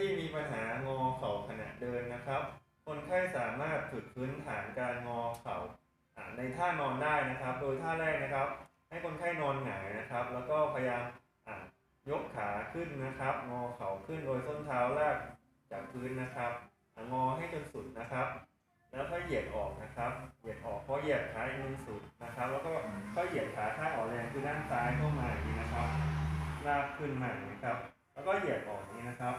ที่มีปัญหางอเข่าขณะเดินนะครับ คนไข้สามารถฝึกพื้นฐานการงอเข่าอ่าในท่านอนได้นะครับ โดยท่าแรกนะครับ ให้คนไข้นอนหงายนะครับ แล้วก็พยายามยกขาขึ้นนะครับ งอเข่าขึ้นโดยส้นเท้าลากจากพื้นนะครับงอให้จนสุดนะครับ แล้วก็เหยียดออกนะครับ เหยียดออกเพราะเหยียดขาอีกหนึ่งสุดนะครับ แล้วก็ก็เหยียดขาข้างอ่อนแรงคือด้านซ้ายเข้ามาอย่างนี้นะครับ ลากขึ้นมาอย่างนี้ครับ แล้วก็เหยียดออกนี้นะครับ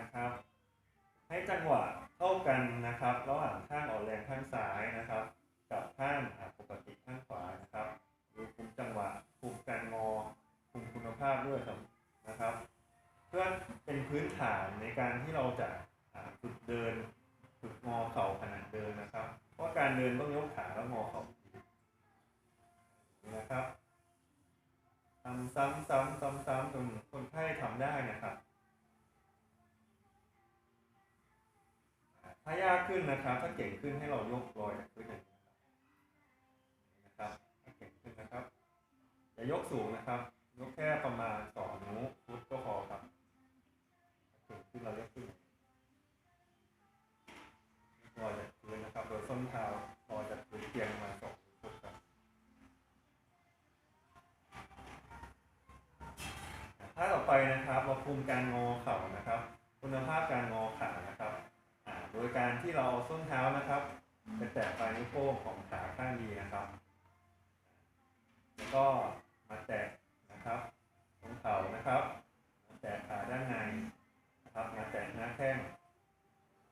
นะครับ ให้จังหวะเท่ากันนะครับ ระหว่างข้างอ่อนแรงข้างซ้ายนะครับ กับข้างอปกติข้างขวานะครับดูคุมจังหวะคุมการงอคุมคุณภาพด้วยนะครับ เพื่อเป็นพื้นฐานในการที่เราจะฝึกเดินฝึกงอเข่าขณะเดินนะครับเพราะการเดินต้องยกขาแล้วงอเข่านี่นะครับทำซ้ำซ้ำซ้ำซ้ำจนคนไข้ทำได้นะครับ ถ้ายากขึ้นนะครับ ถ้าเก่งขึ้นให้เรายกลอยจากพื้นอย่างนี้นะครับให้เก่งขึ้นนะครับอย่ายกสูงนะครับ ยกแค่ประมาณสองนิ้วฟุตก็พอครับเก่งขึ้นเรายกขึ้นลอยจากพื้นนะครับ โดยส้นเท้าลอยจากพื้นเพียงมาสองนิ้วฟุตครับท่าต่อไปนะครับเราคุมการงอเข่านะครับ คุณภาพการงอขานะครับ โดยการที่เราเอาส้นเท้านะครับไปแตะปลายนิ้วโป้งของขาข้างดีนะครับ แล้วก็มาแตะนะครับตรงเข่านะครับมาแตะขาด้านในนะครับมาแตะหน้าแข้ง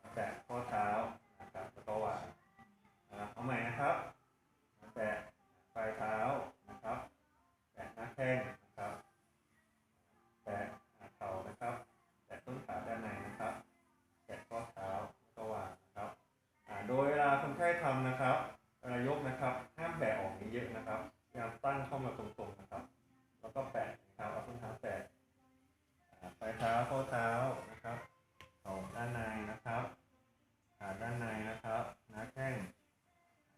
มาแตะข้อเท้านะครับแล้วก็วางเอาใหม่นะครับมาแตะปลายเท้านะครับ แตะหน้าแข้งนะครับ แตะเข่านะครับ แตะต้นขาด้านในนะครับ แตะข้อเท้าก็วางนะครับอ่าโดยเวลาคนไข้ทำนะครับเวลายก นะครับ ห้ามแบะออกนี้เยอะนะครับพยายามตั้งเข้ามาตรงๆนะครับ แล้วก็แปะนะครับเอาส้นเท้าแตะอ่าปลายเท้าข้อเท้านะครับเข่าด้านในนะครับขาด้านในนะครับหน้าแข้ง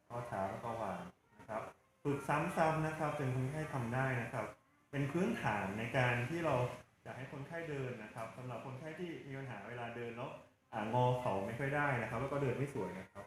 ข้อเท้าแล้วก็วางนะครับ ฝึกซ้ำๆนะครับจนคนไข้ทำได้นะครับ เป็นพื้นฐานในการที่เราจะให้คนไข้เดินนะครับสำหรับคนไข้ที่มีปัญหาเวลาเดินแล้วงอเข่าไม่ค่อยได้นะครับ แล้วก็เดินไม่สวยนะครับ